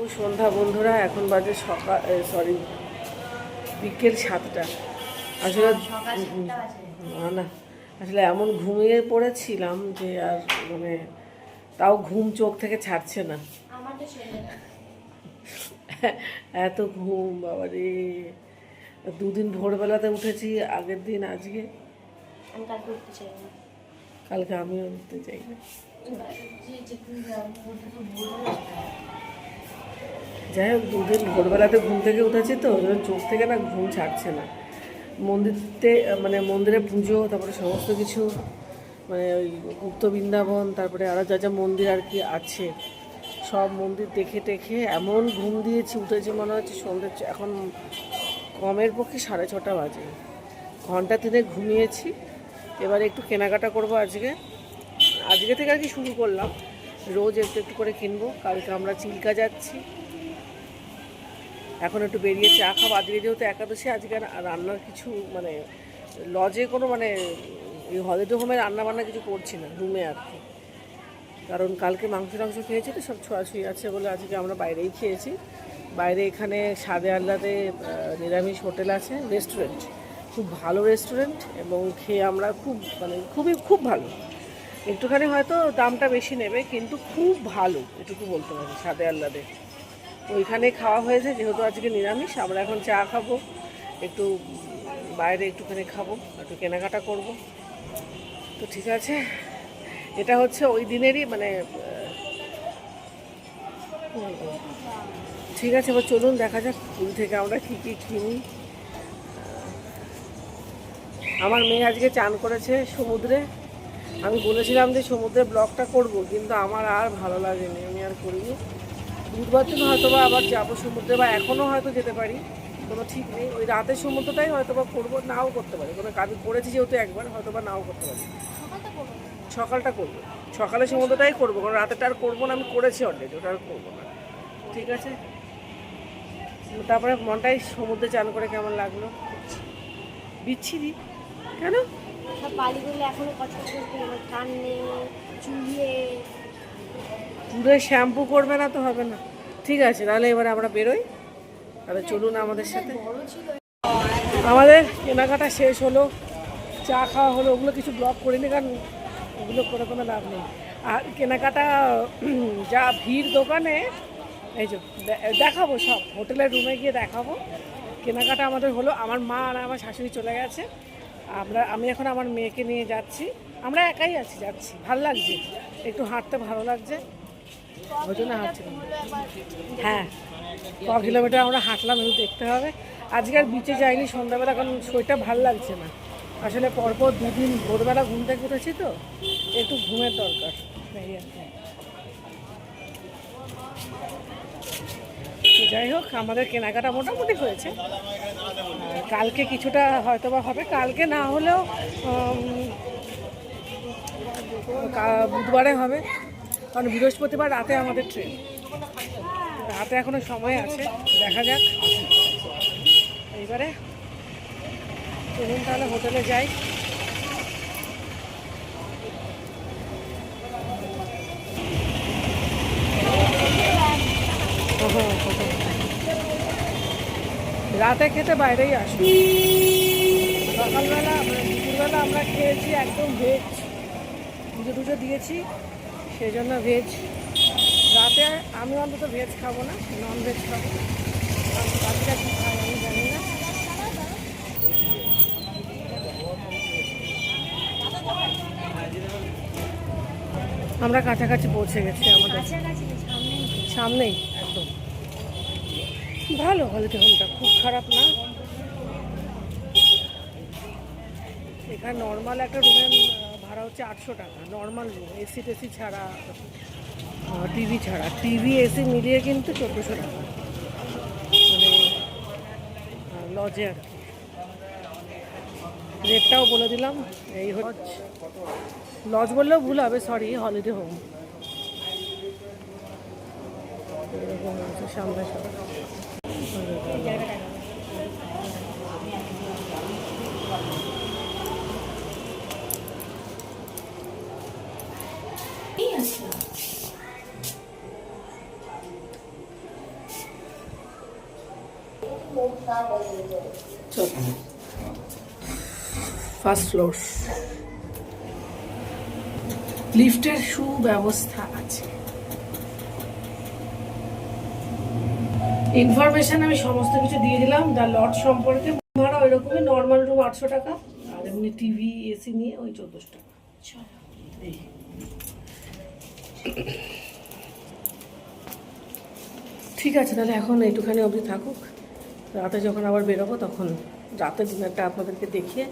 শুভ সন্ধ্যা বন্ধুরা। এখন বাজে সকাল সরি বিকেল সাতটা। আসলে। না না। আসলে এমন ঘুমিয়ে পড়েছিলাম যে আর মানে তাও ঘুম চোখ থেকে ছাড়ছে না। এত ঘুম বাবা রে দুদিন ভোরবেলাতে উঠেছি আগের দিন আজকে। কালকে আমিও উঠতে চাই না। যাই হোক দুদিন ভোরবেলাতে ঘুম থেকে উঠেছি তো চোখ থেকে না ঘুম ছাড়ছে না। মন্দিরতে মানে মন্দিরে পুজো, তারপরে সমস্ত কিছু মানে ওই গুপ্ত বৃন্দাবন, তারপরে আরও যা যা মন্দির আর কি আছে, সব মন্দির দেখে টেখে এমন ঘুম দিয়েছি, উঠেছি মনে হচ্ছে সন্ধ্যে এখন কমের পক্ষে সাড়ে ছটা বাজে। ঘণ্টা তিনে ঘুমিয়েছি, এবারে একটু কেনাকাটা করব আজকে। আজকে থেকে আর কি শুরু করলাম, রোজ একটু একটু করে কিনবো, কালকে আমরা চিল্কা যাচ্ছি। এখন একটু বেরিয়ে চা খাব। আজকে যেহেতু একাদশী, আজকে রান্নার কিছু মানে লজে কোনো মানে এই হলিডে হোমে রান্না বান্না কিছু করছি না রুমে আর কি। কারণ কালকে মাংস টাংস খেয়েছি তো, সব ছোঁয়াছুঁই আছে বলে আজকে আমরা বাইরেই খেয়েছি। বাইরে এখানে সাদে আল্লাতে নিরামিষ হোটেল আছে রেস্টুরেন্ট খুব ভালো রেস্টুরেন্ট এবং খেয়ে আমরা খুব মানে খুবই, খুব ভালো। একটুখানি হয়তো দামটা বেশি নেবে, কিন্তু খুব ভালো, এটুকু বলতে পারি সাদে আল্লাদে ওইখানে খাওয়া হয়েছে, যেহেতু আজকে নিরামিষ, আমরা এখন চা খাব। একটু বাইরে একটুখানি খাব, একটু কেনাকাটা করব। তো ঠিক আছে, এটা হচ্ছে ওই দিনেরই মানে ঠিক আছে, এবার চলুন, দেখা যাক পুরী থেকে আমরা কী কী কিনি। আমার মেয়ে আজকে চান করেছে সমুদ্রে। আমি বলেছিলাম যে সমুদ্রে ব্লগটা করব, কিন্তু আমার আর ভালো লাগেনি, আমি আর করিনি। বুধবার দিন হয়তো বা আবার যাব সমুদ্রে বা এখনও হয়তো যেতে পারি কোনো ঠিক নেই। ওই রাতের সমুদ্রটাই হয়তো বা করব নাও করতে পারি। কোনো কাজ করেছি যেহেতু একবার হয়তো বা নাও করতে পারি। সকালটা করব। সকালে সমুদ্রটাই করব কারণ রাতেটা আর করব না আমি করেছি অলরেডি ওটা আর করব না। ঠিক আছে? তারপরে মনটাই সমুদ্রে চান করে কেমন লাগল? বিচ্ছিরি। কেন? এখনও করতে চুলে শ্যাম্পু করবে না তো হবে না। ঠিক আছে, তাহলে এবারে আমরা বেরোই। তাহলে চলুন আমাদের সাথে। আমাদের কেনাকাটা শেষ হলো, চা খাওয়া হলো, ওগুলো কিছু ব্লক করিনি কারণ ওগুলো করে কোনো লাভ নেই। আর কেনাকাটা যা ভিড় দোকানে, এই যে দেখাবো সব, হোটেলের রুমে গিয়ে দেখাবো। কেনাকাটা আমাদের হলো, আমার মা আর আমার শাশুড়ি চলে গেছে। আমরা, আমি এখন আমার মেয়েকে নিয়ে যাচ্ছি। আমরা একাই আছি, যাচ্ছি, ভালো লাগছে। একটু হাঁটতে ভালো লাগছে। ওই জন্য হাঁটছি হ্যাঁ। ক কিলোমিটার আমরা হাঁটলাম একটু দেখতে হবে। আজকে আর বিচে যাইনি সন্ধ্যাবেলা কারণ শরীরটা ভালো লাগছে না। আসলে পরপর দুদিন ভোরবেলা ঘুম থেকে উঠেছি তো একটু ঘুমের দরকার। এই আর কি। যাই হোক আমাদের কেনাকাটা মোটামুটি হয়েছে। কালকে কিছুটা হয়তো বা হবে কালকে না হলেও বুধবারে হবে। কারণ বৃহস্পতিবার রাতে আমাদের ট্রেন। রাতে এখনও সময় আছে, দেখা যাক। এইবারে চলুন তাহলে হোটেলে যাই। রাতে খেতে বাইরেই আসব। সকালবেলা মানে দুপুরবেলা আমরা খেয়েছি একদম ভেজ পুজো টুজো দিয়েছি। সেই জন্য ভেজ রাতে আমি অন্তত ভেজ খাব না নন ভেজ খাব বাকিরা কী খায় আমি জানি না। আমরা কাছাকাছি পৌঁছে গেছি আমাদের। সামনেই, একদম। ভালো হলিডে হোমটা খুব খারাপ না? এখানে নর্মাল একটা রুমের হচ্ছে আটশো টাকা নর্মাল রুম এসি টেসি ছাড়া টিভি ছাড়া। টিভি এসি মিলিয়ে কিন্তু চোদ্দোশো টাকা। মানে লজে আর কি। রেটটাও বলে দিলাম, এই হচ্ছে। লজ বললেও ভুল হবে সরি হলিডে হোম সামনে সামনে ফার্স্ট ফ্লোর লিফটের সুব্যবস্থা আছে। ইনফরমেশন আমি সমস্ত কিছু দিয়ে দিলাম। দ্য লট সম্পর্কে ভাড়া ওই রকমই নর্মাল রুম আটশো টাকা। আর এমনি টিভি এসি নিয়ে ওই চোদ্দোশো টাকা। এই। ঠিক আছে তাহলে এখন এইটুখানি অবধি থাকুক। রাতে যখন আবার বেরোবো তখন রাতের ডিনারটা আপনাদেরকে দেখিয়ে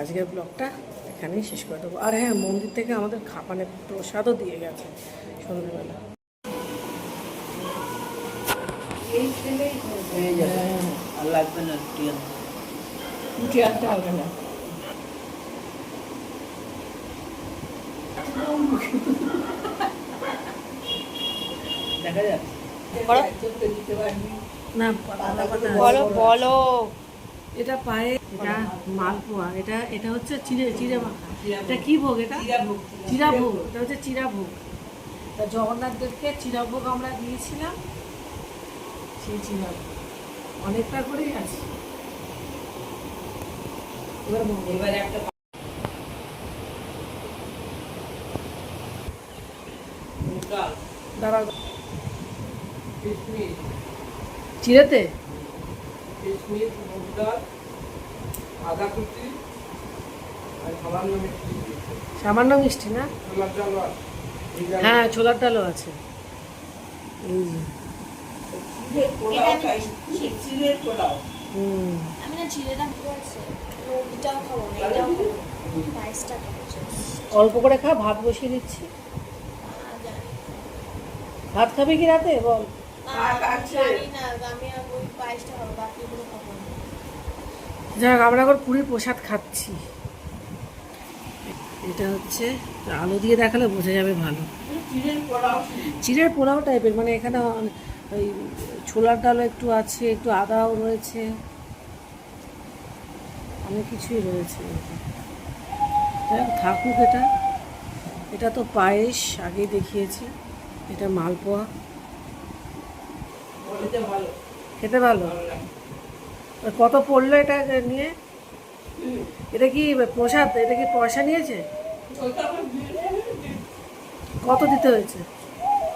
আজকের ব্লগটা এখানেই শেষ করে দেবো। আর হ্যাঁ মন্দির থেকে আমাদের খাপানে প্রসাদও দিয়ে গেছে সন্ধ্যেবেলা লাগবে না রুটি আনতে হবে না। যাক না পাতা পাতা বলো বলো। এটা পায়ে এটা মালপোয়া এটা এটা হচ্ছে চিড়ে চিড়ে মাখা। এটা কি ভোগ এটা? চিরা ভোগ এটা হচ্ছে চিরা ভোগ তা জগন্নাথ চিরা ভোগ আমরা দিয়েছিলাম সেই চিরা ভোগ অনেকটা করেই আছে এবার এবার একটা দাঁড়াও। চিড়েতে? কিশমিশ মুগ ডাল আদা কুচি আর সামান্য মিষ্টি। সামান্য মিষ্টি না? ছোলার ডাল আর হ্যাঁ ছোলার ডালও আছে। এই যে। অল্প করে খা ভাত বসিয়ে দিচ্ছি। ভাত খাবি কি রাতে? বল। না যাক আমরা এখন পুরীর প্রসাদ খাচ্ছি। এটা হচ্ছে আলু দিয়ে দেখালে বোঝা যাবে ভালো। চিড়ের পোলাও। টাইপের মানে এখানে ওই ছোলার ডালও একটু আছে একটু আদাও রয়েছে। অনেক কিছুই রয়েছে যাই হোক, থাকুক এটা। এটা তো পায়েস আগেই দেখিয়েছি। এটা মালপোয়া। ভালো। খেতে ভালো? কত পড়ল এটা নিয়ে? এটা কি প্রসাদ? এটা কি পয়সা নিয়েছে। কত দিতে হয়েছে?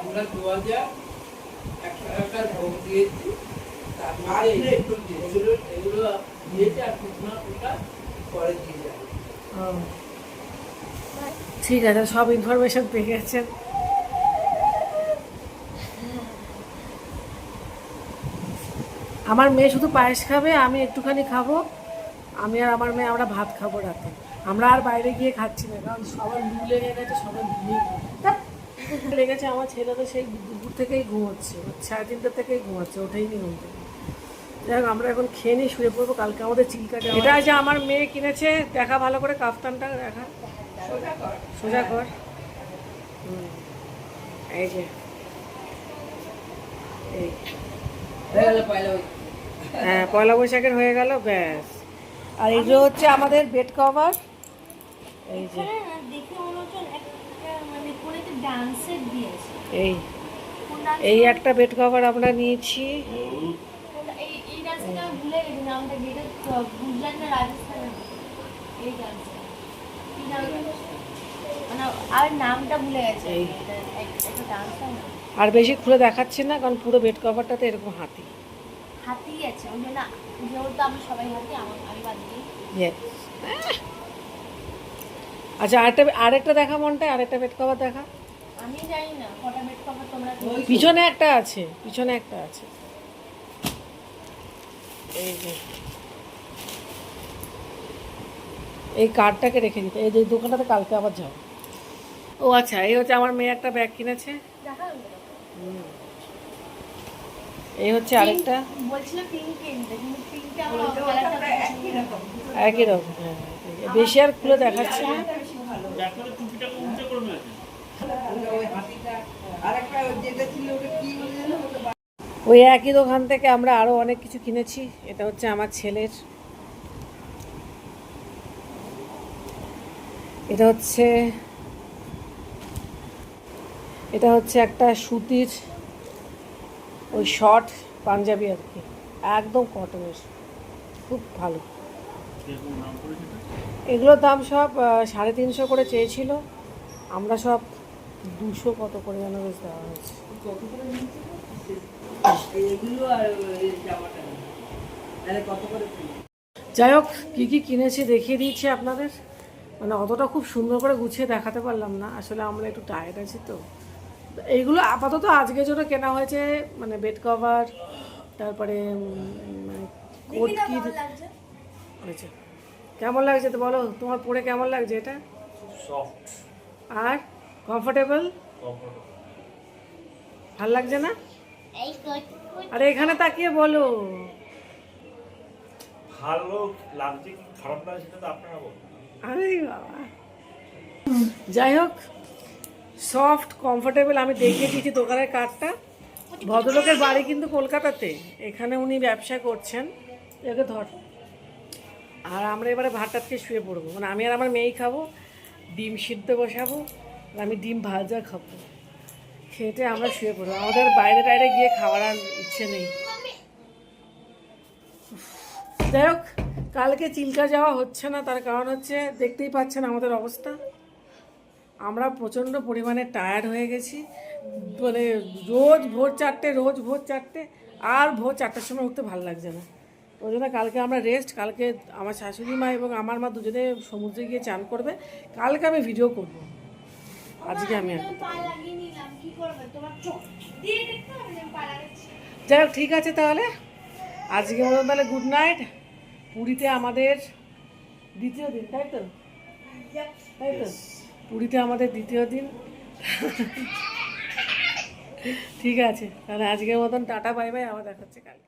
আমরা দু হাজার একশো টাকার ভোগ দিয়েছি। ঠিক আছে সব ইনফরমেশন পেয়ে গেছেন। আমার মেয়ে শুধু পায়েস খাবে আমি একটুখানি খাব। আমি আর আমার মেয়ে আমরা ভাত খাব রাতে। আমরা আর বাইরে গিয়ে খাচ্ছি না কারণ সবার লু লেগে গেছে সবাই ঘুমিয়ে লেগেছে আমার ছেলে তো সেই দুপুর থেকেই ঘুমোচ্ছে সাড়ে তিনটে থেকেই ঘুমাচ্ছে ওঠেই নি ঘুম থেকে। যাই হোক আমরা এখন খেয়ে নিই শুয়ে পড়ব কালকে আমাদের চিল্কা যাওয়া এটা যে আমার মেয়ে কিনেছে দেখা ভালো করে কাফতানটা দেখা। সোজা কর। সোজা কর। হুম। এই যে। এই। হয়ে পয়লা বৈশাখের হয়ে গেল ব্যাস। আর এগুলো হচ্ছে আমাদের বেড কভার এই যে। মনে হচ্ছে একটা মানে একটা ডান্সের দিয়েছে। এই। এই একটা বেড কভার আমরা নিয়েছি। এই এই এই এই। আর বেশি খুলে দেখাচ্ছি না কারণ পুরো বেড কভারটাতে এরকম হাতি। হাতি আছে ওই জন্য যেহেতু আমরা সবাই হাতি আমার আমি বাদ আচ্ছা আরেকটা আরেকটা দেখা মনটা আরেকটা বেড কভার দেখা? আমি জানি না কটা বেড কভার তোমরা পিছনে একটা আছে পিছনে একটা আছে। এই যে। এই কার্ডটাকে রেখে দিতে এই যে দোকানটাতে কালকে আবার যাও। ও আচ্ছা এই হচ্ছে আমার মেয়ে একটা ব্যাগ কিনেছে। দেখা এই হচ্ছে আরেকটা। একই রকম। একই রকম হ্যাঁ বেশি আর খুলে দেখাচ্ছি না। ওই একই দোকান থেকে আমরা আরও অনেক কিছু কিনেছি। এটা হচ্ছে আমার ছেলের। এটা হচ্ছে এটা হচ্ছে একটা সুতির ওই শর্ট পাঞ্জাবি আর কি। একদম কটনের খুব ভালো। এগুলোর দাম সব সাড়ে তিনশো করে চেয়েছিল। আমরা সব দুশো কত করে যেন বেশ দেওয়া হয়েছে? যাই হোক কী কী কিনেছি দেখিয়ে দিয়েছি আপনাদের। মানে অতটা খুব সুন্দর করে গুছিয়ে দেখাতে পারলাম না। আসলে আমরা একটু টায়ার্ড আছি তো। এইগুলো আপাতত আজকের জন্য কেনা হয়েছে মানে বেড কভার তারপরে মানে কোট কি হয়েছে কেমন লাগছে তো বলো? তোমার পরে কেমন লাগছে এটা? আর কমফোর্টেবল ভালো লাগছে না? আরে এখানে তাকিয়ে বলো। ভালো লাগছে কি খারাপ লাগছে সেটা তো আপনারা বলুন। আরে বাবা। যাই হোক সফট কমফোর্টেবল আমি দেখিয়ে দিয়েছি দোকানের কার্ডটা ভদ্রলোকের বাড়ি কিন্তু কলকাতাতে। এখানে উনি ব্যবসা করছেন। একে ধর। আর আমরা এবারে ভাতটাত খেয়ে শুয়ে পড়ব। মানে আমি আর আমার মেয়েই খাব, ডিম সিদ্ধ বসাবো, আর আমি ডিম ভাজা খাব। খেতে আমরা শুয়ে পড়ব। আমাদের বাইরে টাইরে গিয়ে খাওয়ার আর ইচ্ছে নেই। যাই হোক, কালকে চিল্কা যাওয়া হচ্ছে না, তার কারণ হচ্ছে দেখতেই পাচ্ছেন আমাদের অবস্থা। আমরা প্রচণ্ড পরিমাণে টায়ার্ড হয়ে গেছি। মানে রোজ ভোর চারটে রোজ ভোর চারটে আর ভোর চারটার সময় উঠতে ভালো লাগছে না। ওই জন্য কালকে আমরা রেস্ট কালকে আমার শাশুড়ি মা এবং আমার মা দুজনে সমুদ্রে গিয়ে চান করবে। কালকে আমি ভিডিও করব। আজকে আমি আর পা লাগিয়ে নিলাম কি করবে? তোমার চোখ দিয়ে দেখতে হবে না পা লাগাচ্ছি যাই হোক ঠিক আছে তাহলে। আজকে মতন তাহলে গুড নাইট পুরীতে আমাদের দ্বিতীয় দিন তাই তো? তাই তো? পুরীতে আমাদের দ্বিতীয় দিন। ঠিক আছে, তাহলে আজকের মতন টাটা, বাই বাই, আবার দেখাচ্ছে কালকে।